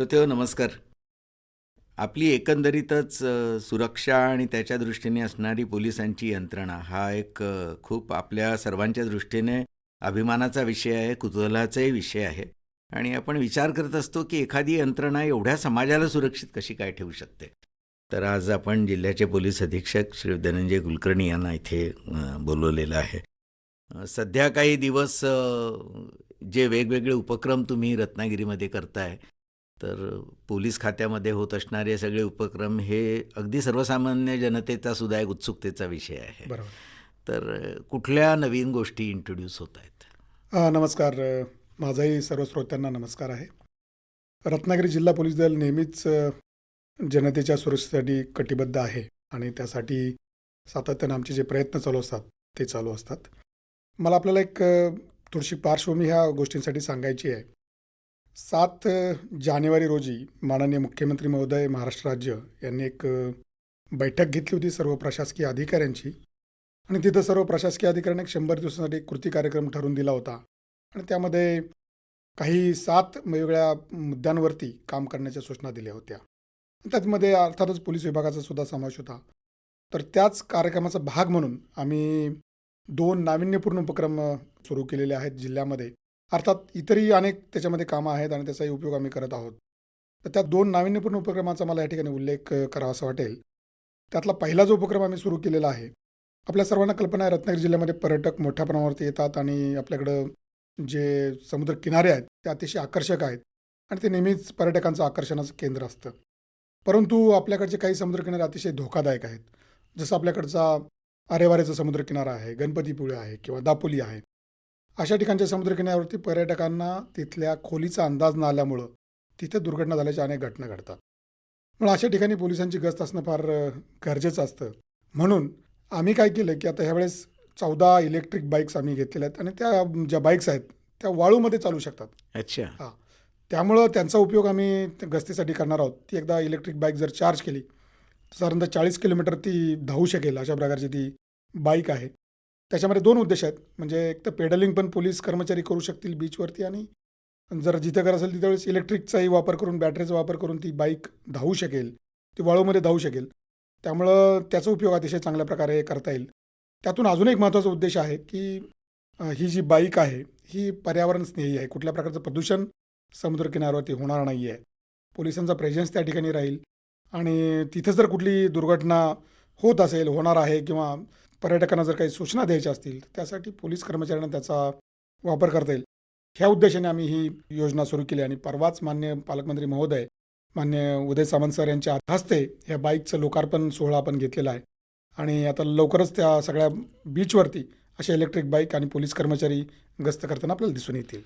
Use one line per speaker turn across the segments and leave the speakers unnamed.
श्रोतेहो नमस्कार. आपली एकंदरीतच सुरक्षा आणि त्याच्या दृष्टीने असणारी पोलिसांची यंत्रणा हा एक खूप आपल्या सर्वांच्या दृष्टीने अभिमानाचा विषय आहे कुतूहलाचाही विषय आहे. आणि आपण विचार करत असतो की एखादी यंत्रणा एवढ्या समाजाला सुरक्षित कशी काय ठेवू शकते? तर आज आपण जिल्ह्याचे पोलीस अधीक्षक श्री धनंजय कुलकर्णी यांना इथे बोलवलेलं आहे. सध्या काही दिवस जे वेगवेगळे उपक्रम तुम्ही रत्नागिरीमध्ये करताय तर पोलीस खात्यामध्ये होत असणारे सगळे उपक्रम हे अगदी सर्वसामान्य जनतेचा सुद्धा एक उत्सुकतेचा विषय आहे.
बरोबर.
तर कुठल्या नवीन गोष्टी इंट्रोड्यूस होत आहेत?
नमस्कार. माझाही सर्व श्रोत्यांना नमस्कार आहे. रत्नागिरी जिल्हा पोलीस दल नेहमीच जनतेच्या सुरक्षेसाठी कटिबद्ध आहे आणि त्यासाठी सातत्यानं आमचे जे प्रयत्न चालू असतात ते चालू असतात. मला आपल्याला एक थोडीशी पार्श्वभूमी ह्या गोष्टींसाठी सांगायची आहे. सात जानेवारी रोजी माननीय मुख्यमंत्री महोदय महाराष्ट्र राज्य यांनी एक बैठक घेतली होती सर्व प्रशासकीय अधिकाऱ्यांची. आणि तिथं सर्व प्रशासकीय अधिकाऱ्यांनी एक शंभर दिवसासाठी कृती कार्यक्रम ठरवून दिला होता. आणि त्यामध्ये काही सात वेगवेगळ्या मुद्द्यांवरती काम करण्याच्या सूचना दिल्या होत्या. त्यातमध्ये अर्थातच पोलीस विभागाचा सुद्धा समावेश होता. तर त्याच कार्यक्रमाचा भाग म्हणून आम्ही दोन नाविन्यपूर्ण उपक्रम सुरू केलेले आहेत जिल्ह्यामध्ये. अर्थात इतरही अनेक त्याच्यामध्ये कामं आहेत आणि त्याचाही उपयोग आम्ही करत आहोत. तर त्या दोन नाविन्यपूर्ण उपक्रमाचा मला या ठिकाणी उल्लेख करावा असं वाटेल. त्यातला पहिला जो उपक्रम आम्ही सुरू केलेला आहे आपल्या सर्वांना कल्पना आहे रत्नागिरी जिल्ह्यामध्ये पर्यटक मोठ्या प्रमाणावरती येतात आणि आपल्याकडं जे समुद्र किनारे आहेत ते अतिशय आकर्षक आहेत आणि ते नेहमीच पर्यटकांचं आकर्षणाचं केंद्र असतं. परंतु आपल्याकडचे काही समुद्रकिनारे अतिशय धोकादायक आहेत. जसं आपल्याकडचा आरेवारेचा समुद्रकिनारा आहे गणपतीपुळे आहे किंवा दापोली आहे. अशा ठिकाणच्या समुद्रकिनाऱ्यावरती पर्यटकांना तिथल्या खोलीचा अंदाज न आल्यामुळं तिथे दुर्घटना झाल्याच्या अनेक घटना घडतात. म्हणून अशा ठिकाणी पोलिसांची गस्त असणं फार गरजेचं असतं. म्हणून आम्ही काय केलं की आता ह्यावेळेस चौदा इलेक्ट्रिक बाईक्स आम्ही घेतलेल्या आहेत आणि त्या ज्या बाईक्स आहेत त्या वाळूमध्ये चालू शकतात.
अच्छा.
त्यामुळं त्यांचा उपयोग आम्ही गस्तीसाठी करणार आहोत. ती एकदा इलेक्ट्रिक बाईक जर चार्ज केली साधारणतः चाळीस किलोमीटर ती धावू शकेल अशा प्रकारची ती बाईक आहे. त्याच्यामध्ये दोन उद्देश आहेत. म्हणजे एक तर पेडलिंग पण पोलीस कर्मचारी करू शकतील बीचवरती आणि जर जिथं घर असेल तिथं वेळेस इलेक्ट्रिकचाही वापर करून बॅटरीचा वापर करून ती बाईक धावू शकेल. ती वाळूमध्ये धावू शकेल. त्यामुळं त्याचा उपयोग अतिशय चांगल्या प्रकारे करता येईल. त्यातून अजून एक महत्त्वाचा उद्देश आहे की ही जी बाईक आहे ही पर्यावरण स्नेही आहे. कुठल्या प्रकारचं प्रदूषण समुद्रकिनाऱ्यावरती होणार नाही आहे. पोलिसांचा प्रेझेन्स त्या ठिकाणी राहील. आणि तिथं जर कुठली दुर्घटना होत असेल होणार आहे किंवा पर्यटकांना जर काही सूचना द्यायच्या असतील तर त्यासाठी पोलीस कर्मचाऱ्यांना त्याचा वापर करता येईल. ह्या उद्देशाने आम्ही ही योजना सुरू केली आणि परवाच मान्य पालकमंत्री महोदय मान्य उदय सामंत सर यांच्या हस्ते ह्या बाईकचं लोकार्पण सोहळा आपण घेतलेला आहे. आणि आता लवकरच त्या सगळ्या बीचवरती अशा इलेक्ट्रिक बाईक आणि पोलीस कर्मचारी गस्त करताना आपल्याला दिसून येतील.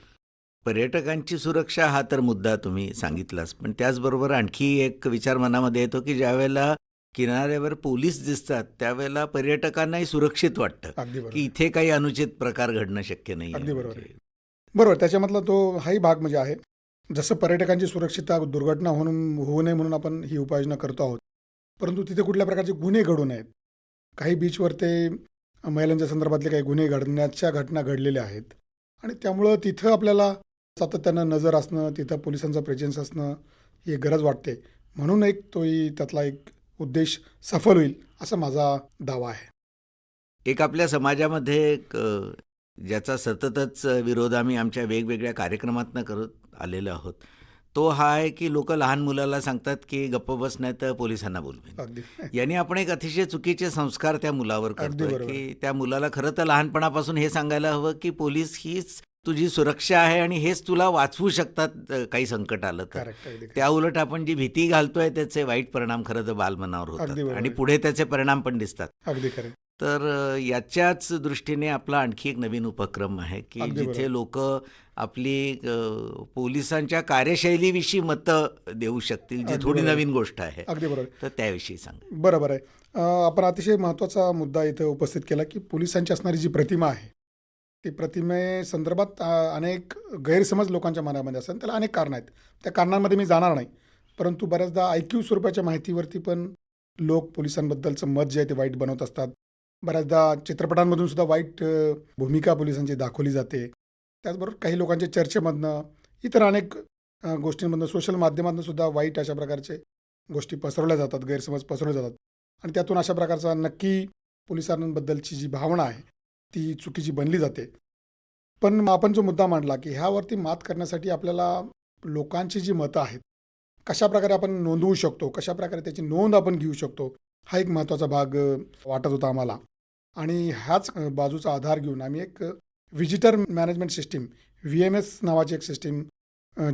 पर्यटकांची सुरक्षा हा तर मुद्दा तुम्ही सांगितलाच पण त्याचबरोबर आणखी एक विचार मनामध्ये येतो की ज्यावेळेला किनाऱ्यावर पोलीस दिसतात त्यावेळेला पर्यटकांनाही सुरक्षित वाटतं. की इथे काही अनुचित प्रकार घडणं शक्य नाही
अगदी बरोबर. बरोबर त्याच्यामधला तो हाही भाग म्हणजे आहे. जसं पर्यटकांची सुरक्षितता दुर्घटना होऊन होऊ नये म्हणून आपण ही उपाययोजना करतो आहोत. परंतु तिथे कुठल्या प्रकारचे गुन्हे घडू नयेत. काही बीचवर ते महिलांच्या संदर्भातले काही गुन्हे घडण्याच्या घटना घडलेल्या आहेत. आणि त्यामुळं तिथं आपल्याला सातत्यानं नजर असणं तिथं पोलिसांचा प्रेझेन्स असणं ही गरज वाटते. म्हणून एक तोही त्यातला एक उद्देश सफल होईल असा माझा दावा आहे.
एक आपल्या समाजामध्ये ज्याचा सततच विरोध आम्ही आमच्या वेगवेगळ्या कार्यक्रमातनं करत आलेलो आहोत. तो हा आहे की लोक लहान मुलाला सांगतात की गप्प बस नाही तर पोलिसांना
अगदी.
यांनी आपण एक अतिशय चुकीचे संस्कार त्या मुलावर करतो. की त्या मुलाला खरं तर लहानपणापासून हे सांगायला हवं की पोलीस हीच तुझी सुरक्षा आहे आणि हेच तुला वाचवू शकतात काही संकट आलं तर. त्या उलट आपण जी भीती घालतोय त्याचे वाईट परिणाम खरं तर बालमनावर होतात. आणि पुढे त्याचे परिणाम पण दिसतात.
अगदी खरं.
तर याच्याच दृष्टीने आपला आणखी एक नवीन उपक्रम आहे की जिथे. लोक आपली पोलिसांच्या कार्यशैलीविषयी मतं देऊ शकतील जी थोडी. नवीन गोष्ट आहे.
अगदी बरोबर.
तर त्याविषयी सांग.
बरोबर आहे. आपण अतिशय महत्त्वाचा मुद्दा इथं उपस्थित केला की पोलिसांची असणारी जी प्रतिमा आहे ती प्रतिमेसंदर्भात अनेक गैरसमज लोकांच्या मनामध्ये असतात त्याला अनेक कारणं आहेत. त्या कारणांमध्ये मी जाणार नाही. परंतु बऱ्याचदा आयक्यू स्वरूपाच्या माहितीवरती पण लोक पोलिसांबद्दलचं मत जे आहे ते वाईट बनवत असतात. बऱ्याचदा चित्रपटांमधून सुद्धा वाईट भूमिका पोलिसांची दाखवली जाते. त्याचबरोबर काही लोकांच्या चर्चेमधनं इतर अनेक गोष्टींमधनं सोशल माध्यमातून सुद्धा वाईट अशा प्रकारचे गोष्टी पसरवल्या जातात गैरसमज पसरवले जातात. आणि त्यातून अशा प्रकारचा नक्की पोलिसांबद्दलची जी भावना आहे ती चुकीची बनली जाते. पण आपण जो मुद्दा मांडला की ह्यावरती मात करण्यासाठी आपल्याला लोकांची जी मतं आहेत कशा प्रकारे आपण नोंदवू शकतो कशा प्रकारे त्याची नोंद आपण घेऊ शकतो हा एक महत्त्वाचा भाग वाटत होता आम्हाला. आणि ह्याच बाजूचा आधार घेऊन आम्ही एक visitor management system V M S नावाची एक सिस्टीम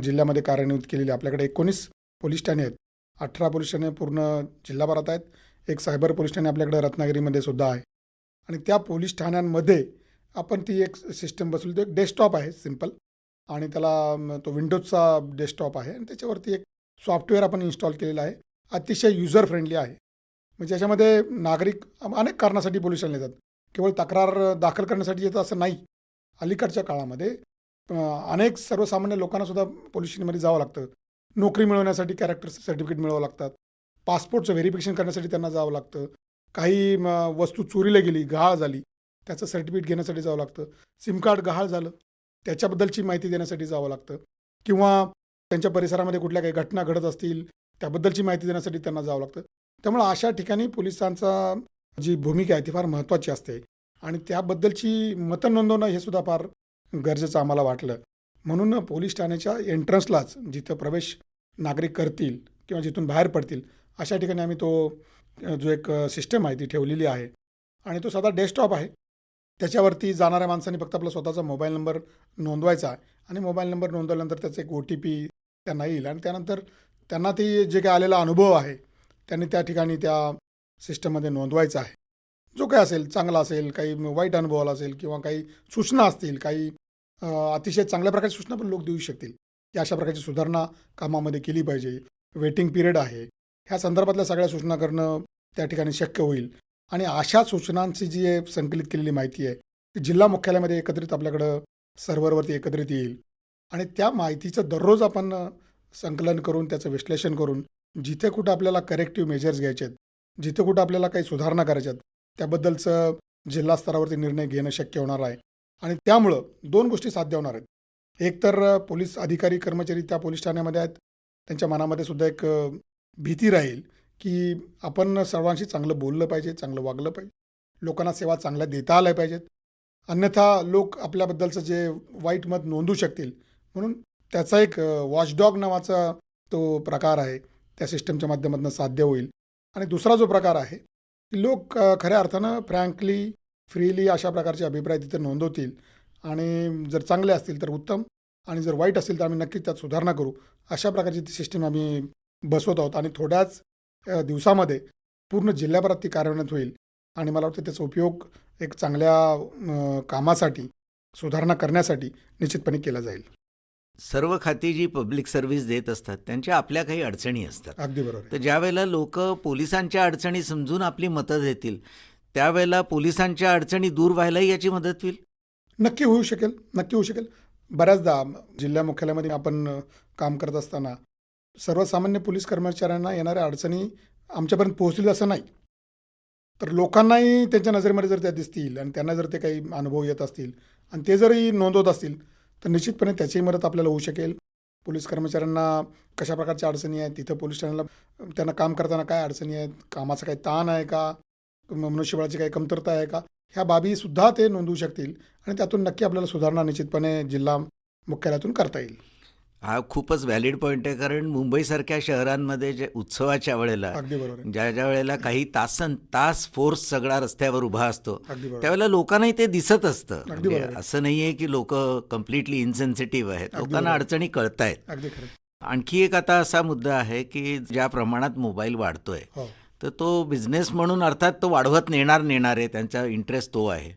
जिल्ह्यामध्ये कार्यान्वित केलेली आपल्याकडे एकोणीस पोलीस ठाणे आहेत अठरा पोलीस ठाणे पूर्ण जिल्हाभरात आहेत एक सायबर पोलीस ठाणे आपल्याकडे रत्नागिरीमध्ये सुद्धा आहे. आणि त्या पोलीस ठाण्यांमध्ये आपण ती एक सिस्टम बसवली. तो एक डेस्कटॉप आहे सिंपल आणि त्याला तो विंडोजचा डेस्कटॉप आहे. आणि त्याच्यावरती एक सॉफ्टवेअर आपण इन्स्टॉल केलेलं आहे. अतिशय युजर फ्रेंडली आहे. म्हणजे याच्यामध्ये नागरिक अनेक कारणासाठी पोलीस ठाण्यात येतात. केवळ तक्रार दाखल करण्यासाठी येतं असं नाही. अलीकडच्या काळामध्ये अनेक सर्वसामान्य लोकांनासुद्धा पोलीस स्टेशनमध्ये जावं लागतं. नोकरी मिळवण्यासाठी कॅरेक्टर सर्टिफिकेट मिळवावं लागतात. पासपोर्टचं व्हेरिफिकेशन करण्यासाठी त्यांना जावं लागतं. काही म, वस्तू चोरीला गेली गहाळ झाली त्याचं सर्टिफिकेट घेण्यासाठी जावं लागतं. सिम कार्ड गहाळ झालं त्याच्याबद्दलची माहिती देण्यासाठी जावं लागतं. किंवा त्यांच्या परिसरामध्ये कुठल्या काही घटना घडत असतील त्याबद्दलची माहिती देण्यासाठी त्यांना जावं लागतं. त्यामुळे अशा ठिकाणी पोलिसांचा जी भूमिका आहे ती फार महत्त्वाची असते. आणि त्याबद्दलची मतं नोंदवणं हे सुद्धा फार गरजेचं आम्हाला वाटलं. म्हणून पोलीस ठाण्याच्या एंट्रन्सलाच जिथं प्रवेश नागरिक करतील किंवा जिथून बाहेर पडतील अशा ठिकाणी आम्ही तो जो एक सिस्टम आहे ती ठेवलेली आहे. आणि तो साधा डेस्कटॉप आहे. त्याच्यावरती जाणाऱ्या माणसांनी फक्त आपला स्वतःचा मोबाईल नंबर नोंदवायचा आहे. आणि मोबाईल नंबर नोंदवल्यानंतर त्याचा एक ओ टी पी त्यांना येईल. आणि त्यानंतर त्यांना ती जे काही आलेला अनुभव आहे त्यांनी त्या ठिकाणी त्या सिस्टममध्ये नोंदवायचा आहे. जो काही असेल चांगला असेल काही वाईट अनुभव आला असेल किंवा काही सूचना असतील काही अतिशय चांगल्या प्रकारची सूचना पण लोक देऊ शकतील. की अशा प्रकारची सुधारणा कामामध्ये केली पाहिजे. वेटिंग पिरियड आहे. ह्या संदर्भातल्या सगळ्या सूचना करणं त्या ठिकाणी शक्य होईल. आणि अशा सूचनांची जी संकलित केलेली माहिती आहे ती जिल्हा मुख्यालयामध्ये एकत्रित आपल्याकडं सर्व्हरवरती एकत्रित येईल. आणि त्या माहितीचं दररोज आपण संकलन करून त्याचं विश्लेषण करून जिथे कुठं आपल्याला करेक्टिव्ह मेजर्स घ्यायचे आहेत जिथे कुठं आपल्याला काही सुधारणा करायच्या आहेत त्याबद्दलचं जिल्हा स्तरावरती निर्णय घेणं शक्य होणार आहे. आणि त्यामुळं दोन गोष्टी साध्य होणार आहेत. एक तर पोलीस अधिकारी कर्मचारी त्या पोलीस ठाण्यामध्ये आहेत. त्यांच्या मनामध्ये सुद्धा एक भीती राहील की आपण सर्वांशी चांगलं बोललं पाहिजे चांगलं वागलं पाहिजे. लोकांना सेवा चांगल्या देता आल्या पाहिजेत. अन्यथा लोक आपल्याबद्दलचं जे वाईट मत नोंदू शकतील. म्हणून त्याचा एक वॉचडॉग नावाचा तो प्रकार आहे. त्या सिस्टमच्या माध्यमातून साध्य होईल. आणि दुसरा जो प्रकार आहे की लोक खऱ्या अर्थानं फ्रँकली फ्रीली अशा प्रकारचे अभिप्राय तिथे नोंदवतील. आणि जर चांगले असतील तर उत्तम. आणि जर वाईट असेल तर आम्ही नक्कीच त्यात सुधारणा करू. अशा प्रकारची ती सिस्टीम आम्ही बसवत आहोत. आणि थोड्याच दिवसामध्ये पूर्ण जिल्ह्याभरात ती कार्यान्वित होईल. आणि मला वाटतं त्याचा उपयोग एक चांगल्या कामासाठी सुधारणा करण्यासाठी निश्चितपणे केला जाईल.
सर्व खाती जी पब्लिक सर्व्हिस देत असतात त्यांच्या आपल्या काही अडचणी असतात.
अगदी बरोबर.
तर ज्या वेळेला लोक पोलिसांच्या अडचणी समजून आपली मतं देतील त्यावेळेला पोलिसांच्या अडचणी दूर व्हायलाही याची मदत होईल?
नक्की होऊ शकेल नक्की होऊ शकेल. बऱ्याचदा जिल्हा मुख्यालयामध्ये आपण काम करत असताना सर्वसामान्य पोलीस कर्मचाऱ्यांना येणाऱ्या अडचणी आमच्यापर्यंत पोहोचतील असं नाही. तर लोकांनाही त्यांच्या नजरेमध्ये जर त्या दिसतील आणि त्यांना जर ते काही अनुभव येत असतील आणि ते जरी नोंदवत असतील तर निश्चितपणे त्याचीही मदत आपल्याला होऊ शकेल. पोलीस कर्मचाऱ्यांना कशा प्रकारच्या अडचणी आहेत तिथं पोलीस ठाण्याला त्यांना काम करताना काय अडचणी आहेत कामाचा काही ताण आहे का मनुष्यबळाची काही कमतरता आहे का ह्या बाबीसुद्धा ते नोंदवू शकतील आणि त्यातून नक्की आपल्याला सुधारणा निश्चितपणे जिल्हा मुख्यालयातून करता येईल.
हा खूपच व्हॅलिड पॉईंट आहे कारण मुंबईसारख्या शहरांमध्ये जे उत्सवाच्या वेळेला
आहे.
ज्या ज्या वेळेला काही तासन तास फोर्स सगळा रस्त्यावर उभा असतो त्यावेळेला लोकांनाही ते दिसत असतं. म्हणजे. असं नाहीये की लोक कम्प्लिटली इन्सेन्सिटिव्ह आहेत. लोकांना. अडचणी कळत आहेत
अगदी खरं
आणखी एक आता असा मुद्दा आहे की ज्या प्रमाणात मोबाईल वाढतोय
हो.
तर तो बिझनेस म्हणून अर्थात तो वाढवत नेणार नेणार आहे त्यांचा इंटरेस्ट तो आहे.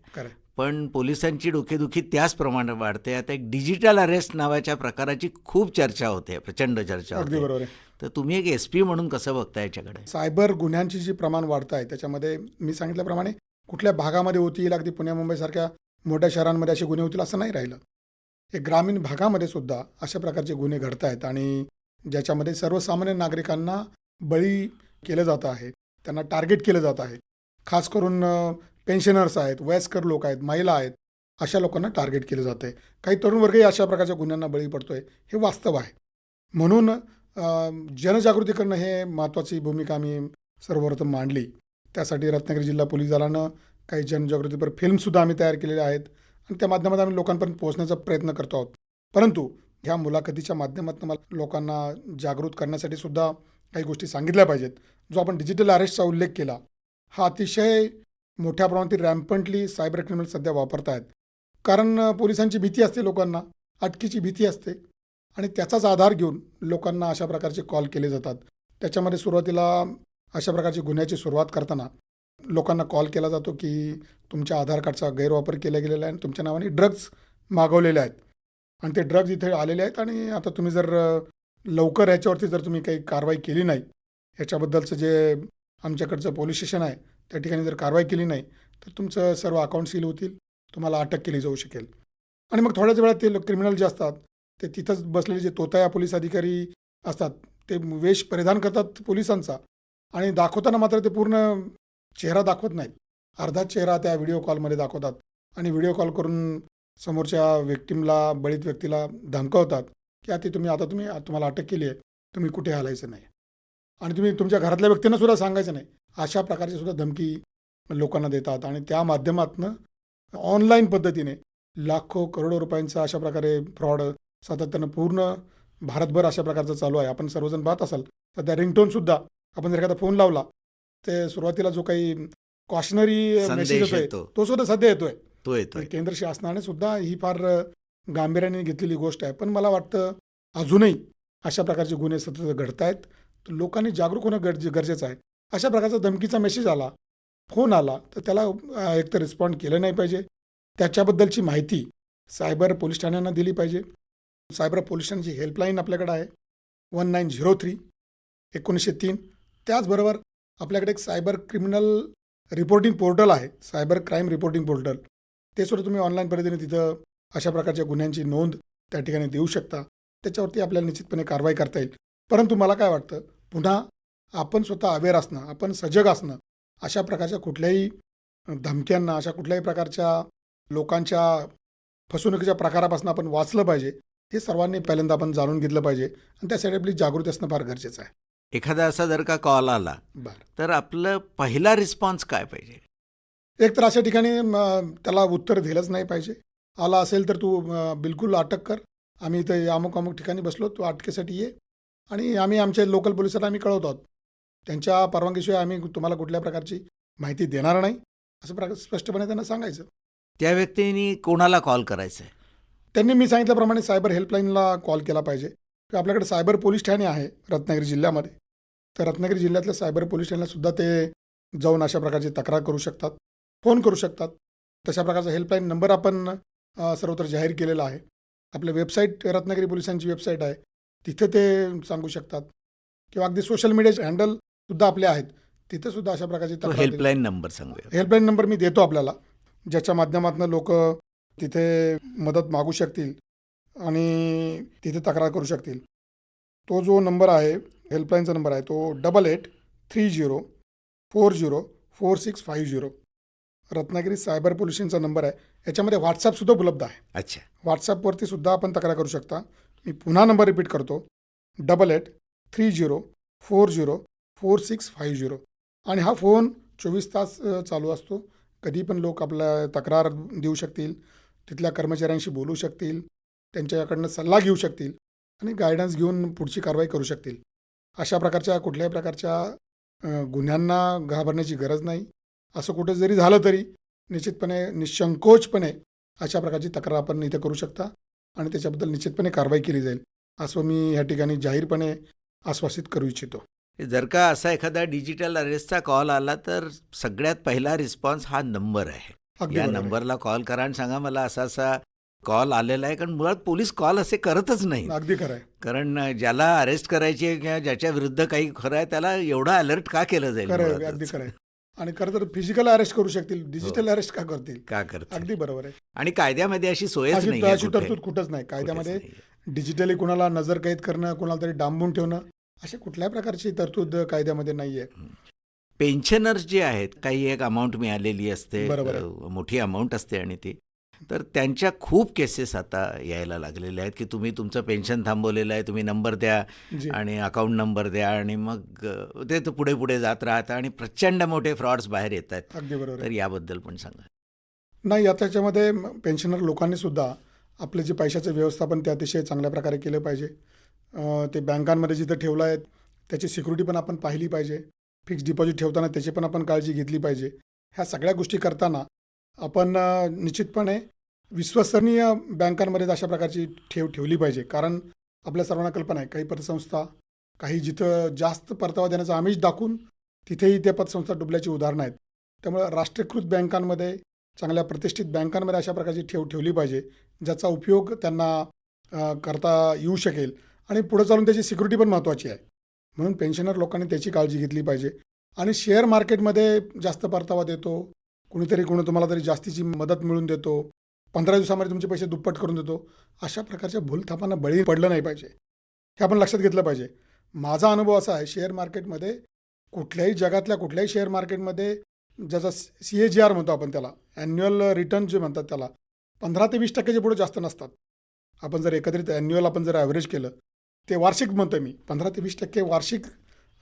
पण पोलिसांची डोकेदुखी त्याच प्रमाणात वाढते. आता एक डिजिटल अरेस्ट नावाच्या प्रकाराची खूप चर्चा होते प्रचंड चर्चा
अगदी
होते.
बरोबर आहे.
तर तुम्ही एक एस पी म्हणून कसं बघता याच्याकडे?
सायबर गुन्ह्यांची जी प्रमाण वाढत आहे त्याच्यामध्ये मी सांगितल्याप्रमाणे कुठल्या भागामध्ये होतील अगदी पुण्या मुंबईसारख्या मोठ्या शहरांमध्ये असे गुन्हे होतील असं नाही राहिलं. हे ग्रामीण भागामध्ये सुद्धा अशा प्रकारचे गुन्हे घडत आहेत आणि ज्याच्यामध्ये सर्वसामान्य नागरिकांना बळी केलं जातं आहे त्यांना टार्गेट केलं जात आहे. खास करून पेन्शनर्स आहेत वयस्कर लोक आहेत महिला आहेत अशा लोकांना टार्गेट केलं जातं आहे काही तरुण वर्गही अशा प्रकारच्या गुन्ह्यांना बळी पडतो आहे हे वास्तव आहे. म्हणून जनजागृती करणं हे महत्त्वाची भूमिका आम्ही सर्वप्रथम मांडली. त्यासाठी रत्नागिरी जिल्हा पोलीस दलानं काही जनजागृतीपर फिल्मसुद्धा आम्ही तयार केलेल्या आहेत आणि त्या माध्यमात आम्ही लोकांपर्यंत पोहोचण्याचा प्रयत्न करतो आहोत. परंतु ह्या मुलाखतीच्या माध्यमातून मला लोकांना जागृत करण्यासाठी सुद्धा काही गोष्टी सांगितल्या पाहिजेत. जो आपण डिजिटल अरेस्टचा उल्लेख केला हा अतिशय मोठ्या प्रमाणात रॅम्पंटली सायबर क्रिमिनल सध्या वापरत आहेत कारण पोलिसांची भीती असते लोकांना अटकीची भीती असते. आणि त्याचाच आधार घेऊन लोकांना अशा प्रकारचे कॉल केले जातात. त्याच्यामध्ये सुरुवातीला अशा प्रकारची गुन्ह्याची सुरुवात करताना लोकांना कॉल केला जातो की तुमच्या आधार कार्डचा गैरवापर केला गेलेला आहे आणि तुमच्या नावाने ड्रग्ज मागवलेले आहेत. आणि ते ड्रग्ज इथे आलेले आहेत आणि आता तुम्ही जर लवकर याच्यावरती जर तुम्ही काही कारवाई केली नाही याच्याबद्दलचं जे आमच्याकडचं पोलीस स्टेशन आहे त्या ठिकाणी जर कारवाई केली नाही तर तुमचं सर्व अकाउंट सील होतील तुम्हाला अटक केली जाऊ शकेल. आणि मग थोड्याच वेळात ते क्रिमिनल जे असतात ते तिथंच बसलेले जे तोताया पोलीस अधिकारी असतात ते वेश परिधान करतात पोलिसांचा आणि दाखवताना मात्र ते पूर्ण चेहरा दाखवत नाहीत. अर्धा चेहरा त्या व्हिडिओ कॉलमध्ये दाखवतात आणि व्हिडिओ कॉल करून समोरच्या व्यक्तीमला बळीत व्यक्तीला धमकवतात की आता तुम्ही आता तुम्ही तुम्हाला अटक केली आहे तुम्ही कुठे हलायचं नाही. आणि तुम्ही तुमच्या घरातल्या व्यक्तींना सुद्धा सांगायचं नाही. अशा प्रकारची सुद्धा धमकी लोकांना देतात आणि त्या माध्यमातनं ऑनलाईन पद्धतीने लाखो करोडो रुपयांचा अशा प्रकारे फ्रॉड सातत्यानं पूर्ण भारतभर अशा प्रकारचं चालू आहे. आपण सर्वजण पाहत असाल सध्या रिंगटोनसुद्धा आपण जर एखादा फोन लावला ते सुरुवातीला जो काही कॉशनरी मेसेज येतोय
येतो.
तो सुद्धा सध्या येतोय.
तो येतोय.
आणि केंद्र शासनाने सुद्धा ही फार गांभीर्याने घेतलेली गोष्ट आहे. पण मला वाटतं अजूनही अशा प्रकारचे गुन्हे सतत घडत आहेत तर लोकांनी जागरूक होणं गरजे गरजेचं आहे. अशा प्रकारचा धमकीचा मेसेज आला. फोन आला. तर त्याला एकतर रिस्पॉन्ड केलं नाही पाहिजे. त्याच्याबद्दलची माहिती सायबर पोलीस ठाण्यांना दिली पाहिजे. सायबर पोलीस ठाण्याची हेल्पलाईन आपल्याकडे आहे. वन नाईन झिरो थ्री एकोणीसशे तीन. त्याचबरोबर आपल्याकडे एक सायबर क्रिमिनल रिपोर्टिंग पोर्टल आहे. सायबर क्राईम रिपोर्टिंग पोर्टल ते सुद्धा तुम्ही ऑनलाईन पद्धतीने तिथं अशा प्रकारच्या गुन्ह्यांची नोंद त्या ठिकाणी देऊ शकता. त्याच्यावरती आपल्याला निश्चितपणे कारवाई करता येईल. परंतु मला काय वाटतं पुन्हा आपण स्वतः अवेअर असणं आपण सजग असणं अशा प्रकारच्या कुठल्याही धमक्यांना अशा कुठल्याही प्रकारच्या लोकांच्या फसवणुकीच्या प्रकारापासून आपण वाचलं पाहिजे हे सर्वांनी पहिल्यांदा आपण जाणून घेतलं पाहिजे. आणि त्यासाठी आपली जागृती असणं फार गरजेचं आहे.
एखादा असा जर का कॉल आला
बरं.
तर आपलं पहिला रिस्पॉन्स काय पाहिजे?
एक तर अशा ठिकाणी त्याला उत्तर दिलंच नाही पाहिजे. आला असेल तर तू बिलकुल अटक कर. आम्ही इथं अमुक अमुक ठिकाणी बसलो तू अटकेसाठी ये. आणि आम्ही आमच्या लोकल पोलिसांना आम्ही कळवतो. आहोत त्यांच्या परवानगीशिवाय आम्ही तुम्हाला कुठल्या प्रकारची माहिती देणार नाही असं प्रकार स्पष्टपणे त्यांना सांगायचं.
त्या व्यक्तीने कोणाला कॉल करायचा आहे
त्यांनी मी सांगितल्याप्रमाणे सायबर हेल्पलाईनला कॉल केला पाहिजे. किंवा आपल्याकडे सायबर पोलीस ठाणे आहे रत्नागिरी जिल्ह्यामध्ये. तर रत्नागिरी जिल्ह्यातल्या सायबर पोलीस ठाण्याला सुद्धा ते जाऊन अशा प्रकारची तक्रार करू शकतात फोन करू शकतात. तशा प्रकारचा हेल्पलाईन नंबर आपण सर्वत्र जाहीर केलेला आहे. आपल्या वेबसाईट रत्नागिरी पोलिसांची वेबसाईट आहे. तिथे ते सांगू शकतात. किंवा अगदी सोशल मीडियाचे हँडल सुद्धा आपले आहेत. तिथे सुद्धा अशा प्रकारची
हेल्पलाईन नंबर सांगूया.
हेल्पलाईन नंबर मी देतो आपल्याला. ज्याच्या माध्यमातून लोक तिथे मदत मागू शकतील आणि तिथे तक्रार करू शकतील. तो जो नंबर आहे हेल्पलाईनचा नंबर आहे तो double eight three zero four zero four six five zero Ratnagiri cyber पोल्युशनचा number आहे. याच्यामध्ये व्हॉट्सॲपसुद्धा उपलब्ध आहे.
अच्छा.
व्हॉट्सॲपवरती सुद्धा आपण तक्रार करू शकता. मी पुन्हा नंबर रिपीट करतो. Double eight three zero four zero four six five zero. आणि हा फोन चोवीस तास चालू असतो. कधी पण लोक आपला तक्रार देऊ शकतील तिथल्या कर्मचाऱ्यांशी बोलू शकतील त्यांच्याकडनं सल्ला घेऊ शकतील आणि गायडन्स घेऊन पुढची कारवाई करू शकतील. अशा प्रकारच्या कुठल्याही प्रकारच्या गुन्ह्यांना घाबरण्याची गरज नाही. असं कुठं जरी झालं तरी निश्चितपणे निशंकोचपणे अशा प्रकारची तक्रार आपण इथे करू शकता. आणि त्याच्याबद्दल निश्चितपणे कारवाई केली जाईल असं मी या ठिकाणी जाहीरपणे आश्वासित करू इच्छितो.
जर का असा एखादा डिजिटल अरेस्टचा कॉल आला तर सगळ्यात पहिला रिस्पॉन्स हा नंबर आहे. या. नंबरला कॉल करा आणि सांगा मला असा असा कॉल आलेला आहे कारण मुळात पोलीस कॉल असे करतच नाही
अगदी खरं आहे.
कारण ज्याला अरेस्ट करायची किंवा ज्याच्या विरुद्ध काही खरं आहे त्याला एवढा अलर्ट का केलं जाईल?
अगदी खरं आहे. आणि खरं तर फिजिकल अरेस्ट करू शकतील डिजिटल अरेस्ट का करतील?
का करतील?
अगदी बरोबर आहे.
आणि कायद्यामध्ये अशी सोयच
अशी
नाही
अशी तरतूद कुठंच नाही. कायद्यामध्ये डिजिटली कुणाला नजरकैद करणं कुणाला तरी डांबून ठेवणं अशा कुठल्याही प्रकारची तरतूद कायद्यामध्ये नाही आहे
पेन्शनर्स जे आहेत काही एक अमाऊंट मिळालेली असते मोठी अमाऊंट असते आणि ती तर त्यांच्या खूप केसेस आता यायला लागलेल्या आहेत की तुम्ही तुमचं पेन्शन थांबवलेलं आहे तुम्ही नंबर द्या आणि अकाउंट नंबर द्या आणि मग ते तर पुढे पुढे जात राहतं आणि प्रचंड मोठे फ्रॉड्स बाहेर येत आहेत.
अगदी बरोबर.
तर याबद्दल पण सांगा.
नाही आता त्याच्यामध्ये पेन्शनर लोकांनी सुद्धा आपलं जे पैशाचं व्यवस्थापन ते अतिशय चांगल्या प्रकारे केलं पाहिजे. ते बँकांमध्ये जिथं ठेवलं आहे त्याची सिक्युरिटी पण आपण पाहिली पाहिजे. फिक्स डिपॉझिट ठेवताना त्याची पण आपण काळजी घेतली पाहिजे. ह्या सगळ्या गोष्टी करताना आपण निश्चितपणे विश्वसनीय बँकांमध्ये अशा प्रकारची ठेव ठेवली पाहिजे. कारण आपल्या सर्वांना कल्पना आहे काही पतसंस्था काही जिथं जास्त परतावा देण्याचा आमिष दाखवून तिथेही त्या पतसंस्था डुबल्याची उदाहरणं आहेत. त्यामुळे राष्ट्रीयकृत बँकांमध्ये चांगल्या प्रतिष्ठित बँकांमध्ये अशा प्रकारची ठेव ठेवली पाहिजे ज्याचा उपयोग त्यांना करता येऊ शकेल. आणि पुढे चालून त्याची सिक्युरिटी पण महत्त्वाची आहे. म्हणून पेन्शनर लोकांनी त्याची काळजी घेतली पाहिजे. आणि शेअर मार्केटमध्ये जास्त परतावा देतो कुणीतरी कोणी तुम्हाला तरी जास्तीची मदत मिळून देतो पंधरा दिवसामध्ये तुमचे पैसे दुप्पट करून देतो. अशा प्रकारच्या भूलथापांना बळी पडलं नाही पाहिजे. हे आपण लक्षात घेतलं पाहिजे. माझा अनुभव असा आहे शेअर मार्केटमध्ये कुठल्याही जगातल्या कुठल्याही शेअर मार्केटमध्ये ज्याचा सी ए जी आर म्हणतो आपण त्याला ॲन्युअल रिटर्न जे म्हणतात त्याला पंधरा ते वीस टक्क्याच्या पुढे जास्त नसतात. आपण जर एकत्रित ॲन्युअल आपण जर ॲव्हरेज केलं ते वार्षिक म्हणतो मी पंधरा ते वीस टक्के वार्षिक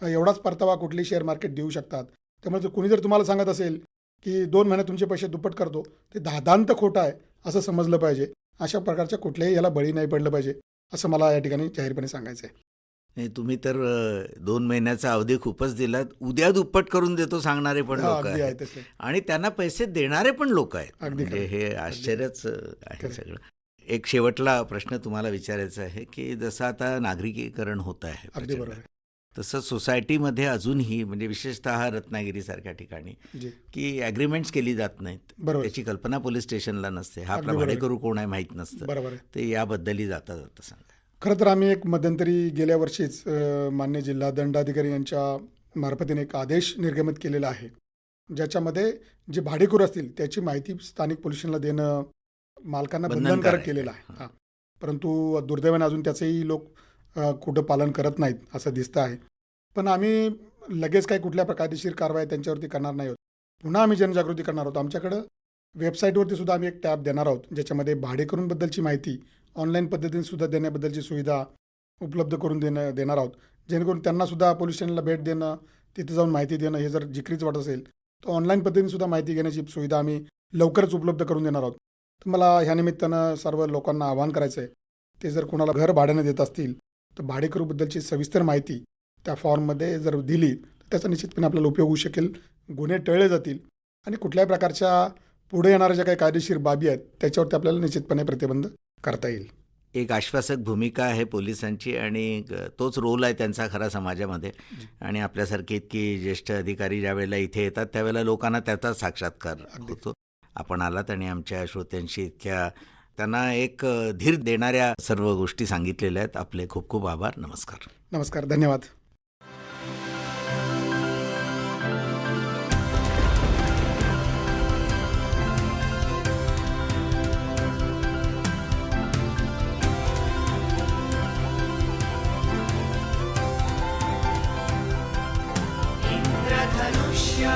एवढाच परतावा कुठली शेअर मार्केट देऊ शकतात. त्यामुळे जर कुणी जर तुम्हाला सांगत असेल की दोन महिन्यात तुमचे पैसे दुप्पट करतो ते दादांत खोटं आहे. असं समजलं पाहिजे. अशा प्रकारच्या कुठल्याही याला बळी नाही पडलं पाहिजे असं मला या ठिकाणी जाहीरपणे सांगायचं आहे
नाही तुम्ही तर दोन महिन्याचा अवधी खूपच दिलात. उद्या दुप्पट करून देतो सांगणारे पण लोक आहेत. आणि त्यांना पैसे देणारे पण लोक आहेत. म्हणजे. हे आश्चर्यच आहे. सगळं. एक शेवटला प्रश्न तुम्हाला विचारायचा आहे की जसं आता नागरिकीकरण होत आहे. तसं सोसायटीमध्ये अजूनही म्हणजे विशेषतः रत्नागिरीसारख्या ठिकाणी की ॲग्रीमेंट्स केली जात नाहीत. त्याची कल्पना पोलीस स्टेशनला नसते. हा आपला. भाडेकरू कोण आहे माहीत नसतं.
बरोबर
ते याबद्दलही जाता जाता सांगा.
खरं तर आम्ही एक मध्यंतरी गेल्या वर्षीच मान्य जिल्हा दंडाधिकारी यांच्या मार्फतीने एक आदेश निर्गमित केलेला आहे. ज्याच्यामध्ये जे भाडेकरू असतील त्याची माहिती स्थानिक पोलिसांना देणं मालकांना
बंधनकारक.
केलेलं आहे. परंतु दुर्दैवाने अजून त्याचंही लोक कुठं पालन करत नाहीत असं दिसतं आहे. पण आम्ही लगेच काही कुठल्या कायदेशीर कारवाई त्यांच्यावरती करणार नाही आहोत. पुन्हा आम्ही जनजागृती करणार आहोत. आमच्याकडं वेबसाईटवरती सुद्धा आम्ही एक टॅब देणार आहोत ज्याच्यामध्ये भाडेकरूंबद्दलची माहिती ऑनलाईन पद्धतीने सुद्धा देण्याबद्दलची सुविधा उपलब्ध करून देणं देणार आहोत. जेणेकरून त्यांनासुद्धा पोलीस स्टेशनला भेट देणं तिथे जाऊन माहिती देणं हे जर जिक्रीच वाटत असेल तर ऑनलाईन पद्धतीने सुद्धा माहिती घेण्याची सुविधा आम्ही लवकरच उपलब्ध करून देणार आहोत. तर मला ह्या निमित्तानं सर्व लोकांना आवाहन करायचं आहे ते जर कोणाला घर भाड्याने देत असतील तर भाडेकरूबद्दलची सविस्तर माहिती त्या फॉर्ममध्ये जर दिली तर त्याचा निश्चितपणे आपल्याला उपयोग होऊ शकेल गुन्हे टळले जातील आणि कुठल्याही प्रकारच्या पुढे येणाऱ्या ज्या काही कायदेशीर बाबी आहेत त्याच्यावरती आपल्याला निश्चितपणे प्रतिबंध करता येईल.
एक आश्वासक भूमिका आहे पोलिसांची आणि तोच रोल आहे त्यांचा खरा समाजामध्ये. आणि आपल्यासारखे इतकी ज्येष्ठ अधिकारी ज्या वेळेला इथे येतात त्यावेळेला लोकांना त्याचा साक्षात्कार. होतो. आपण आलात आणि आमच्या श्रोत्यांशी इतक्या त्यांना एक धीर देणाऱ्या सर्व गोष्टी सांगितलेल्या आहेत. आपले खूप खूप आभार. नमस्कार.
नमस्कार. धन्यवाद.
इन्द्रधनुष्य